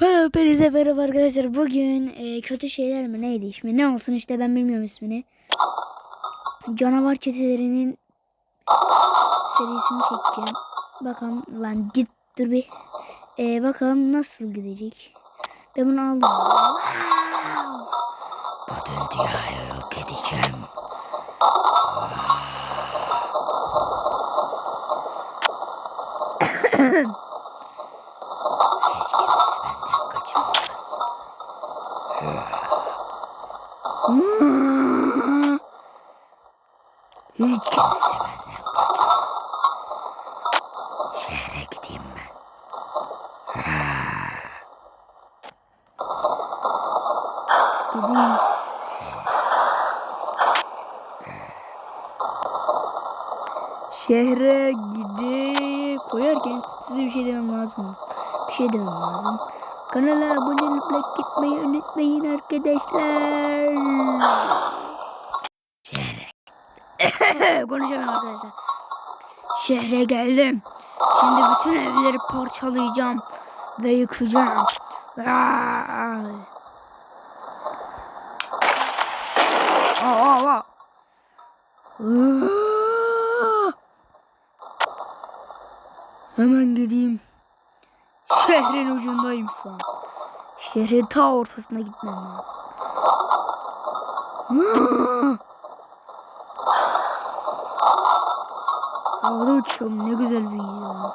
Hepinize merhaba arkadaşlar. Bugün e, kötü şeyler mi neydi ismi? Ne olsun işte ben bilmiyorum ismini. Canavar çetelerinin serisini çekeceğim. Bakalım lan git dur bir. E, bakalım nasıl gidecek. Ben bunu aldım. Bütün dünyayı yok edeceğim. Hiç Hiç kimse benden kaçamaz. Şehre gideyim ben. Gideyim. Şehre gidip koyarken size bir şey demem lazım. Bir şey demem lazım. Kanala abone olup like gitmeyi unutmayın arkadaşlar. Şehre. Konuşamıyorum arkadaşlar. Şehre geldim. Şimdi bütün evleri parçalayacağım ve yıkacağım. Aa. Aa! Hemen gideyim. Şehrin ucundayım şu an. Şehrin ta ortasına gitmem lazım. Havada uçuyorum ne güzel bir ya.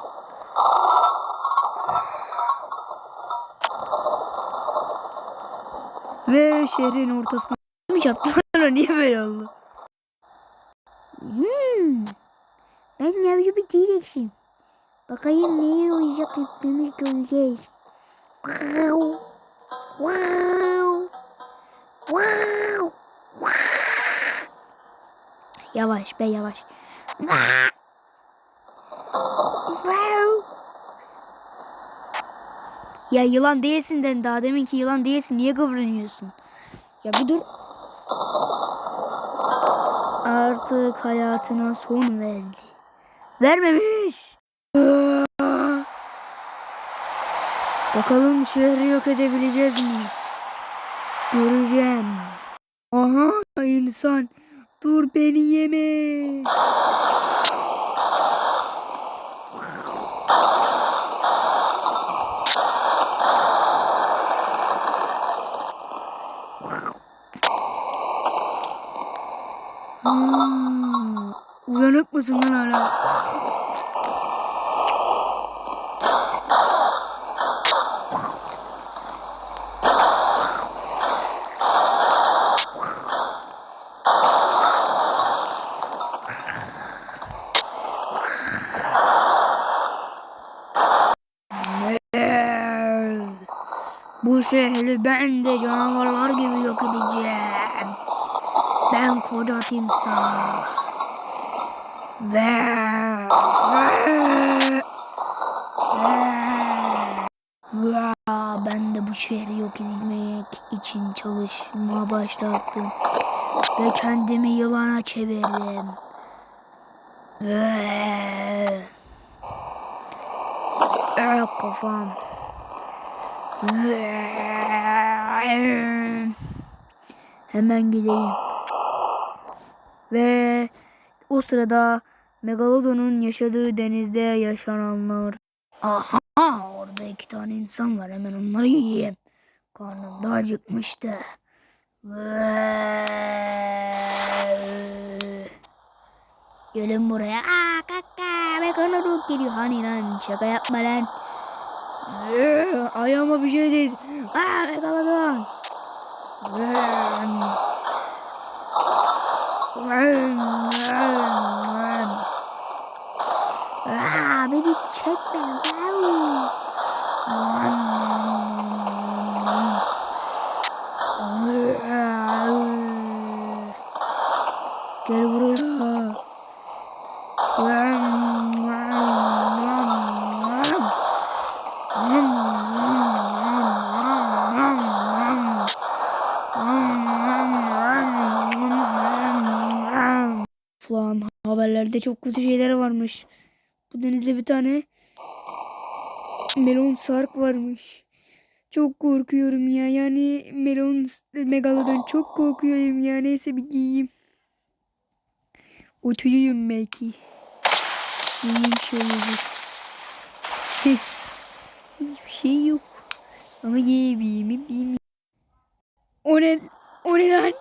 Ve şehrin ortasına mi çarptı? Niye böyle oldu? Hmm. Ben yavru bir T-Rex'im. Bakayım neye uyacak hepimiz göreceğiz. Wow. Wow. Wow. Wow. Yavaş be yavaş. Wow. Ya yılan değilsin den daha deminki yılan değilsin niye kıvranıyorsun? Ya bir dur. Artık hayatına son verdi. Vermemiş. Bakalım şehri yok edebileceğiz mi? Göreceğim. Aha insan. Dur beni yeme. Hmm, uyanık mısın lan hala? Bu şehri ben de canavarlar gibi yok edeceğim. Ben koca timsah. Ve, ve, ben de bu şehri yok etmek için çalışma başlattım. Ve kendimi yılana çevirdim. Ve, ve kafam. Hemen gideyim. Ve o sırada Megalodon'un yaşadığı denizde yaşananlar. Aha orada iki tane insan var hemen onları yiyeyim. Karnım da acıkmıştı. Gelin buraya. Aa kaka Megalodon geliyor. Hani lan şaka yapma lan. Ayağıma bir şey değil. Aa Megalodon. Aa, beni çekme. Wow. Gel buraya. Falan haberlerde çok kötü şeyler varmış. Bu denizde bir tane melon sark varmış. Çok korkuyorum ya. Yani melon megalodon çok korkuyorum ya. Neyse bir giyeyim. Oturayım belki. Giyeyim şöyle bir. Heh. Hiçbir şey yok. Ama giyebileyim mi bilmiyorum. O ne? O ne lan?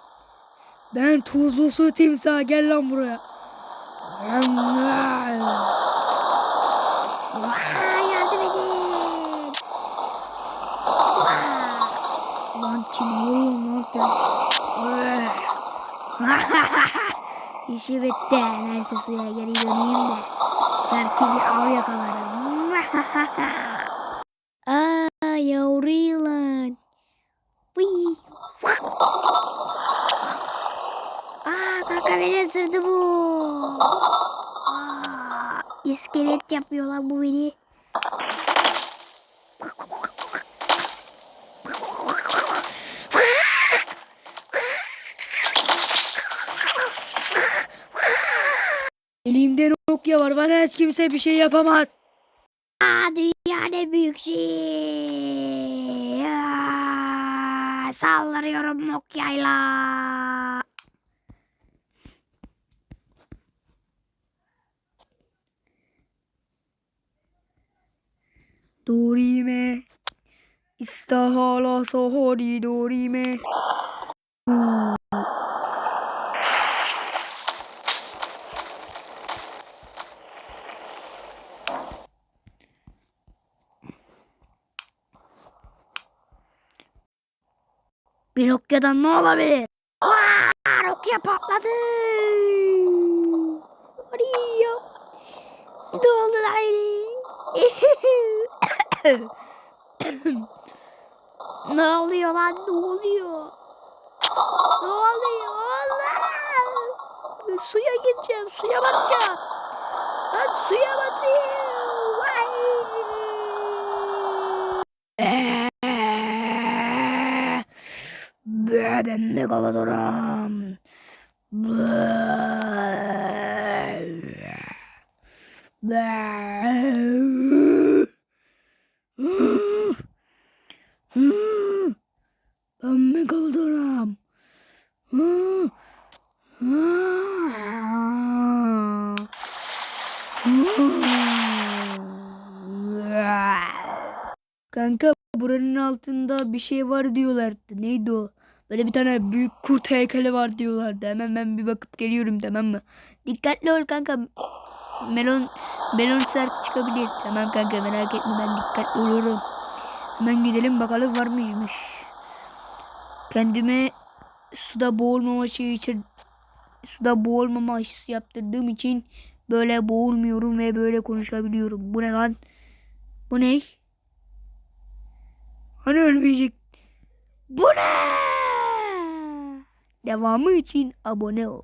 Ben tuzlu su timsah gel lan buraya. Vaa, yardım edin. Vaa. Lan kim oluyorsun lan sen? İşi bitti. Neyse suya geri döneyim de. Belki bir av yakalarım. Yavru yılan. Vıy. Aa kanka beni ısırdı bu. Aa, iskelet yapıyor bu beni. Elimde Nokia var. Bana hiç kimse bir şey yapamaz. Ne büyük şey. Aa, sallarıyorum Nokia'yla. Dorime. İstahala sahari dorime. Bir Nokia'dan ne olabilir? Vaa, Nokia patladı. Arıyor. Lan öyle? ne oluyor lan? Ne oluyor? Ne oluyor lan? Suya gireceğim. Suya batacağım. Ben suya batayım. Vay. Be, ben megalodonum. Be. Be. Ben megalodonum. Kanka buranın altında bir şey var diyorlardı. Neydi o? Böyle bir tane büyük kurt heykeli var diyorlardı. Hemen ben bir bakıp geliyorum tamam mı? Dikkatli ol kanka. Melon melon serk çıkabilir. Tamam kanka merak etme ben dikkatli olurum. Hemen gidelim bakalım var mıymış. Kendime suda boğulmama şey için suda boğulmama aşısı yaptırdığım için böyle boğulmuyorum ve böyle konuşabiliyorum. Bu ne lan? Bu ne? Hani ölmeyecek? Bu ne? Devamı için abone ol.